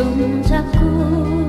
손잡고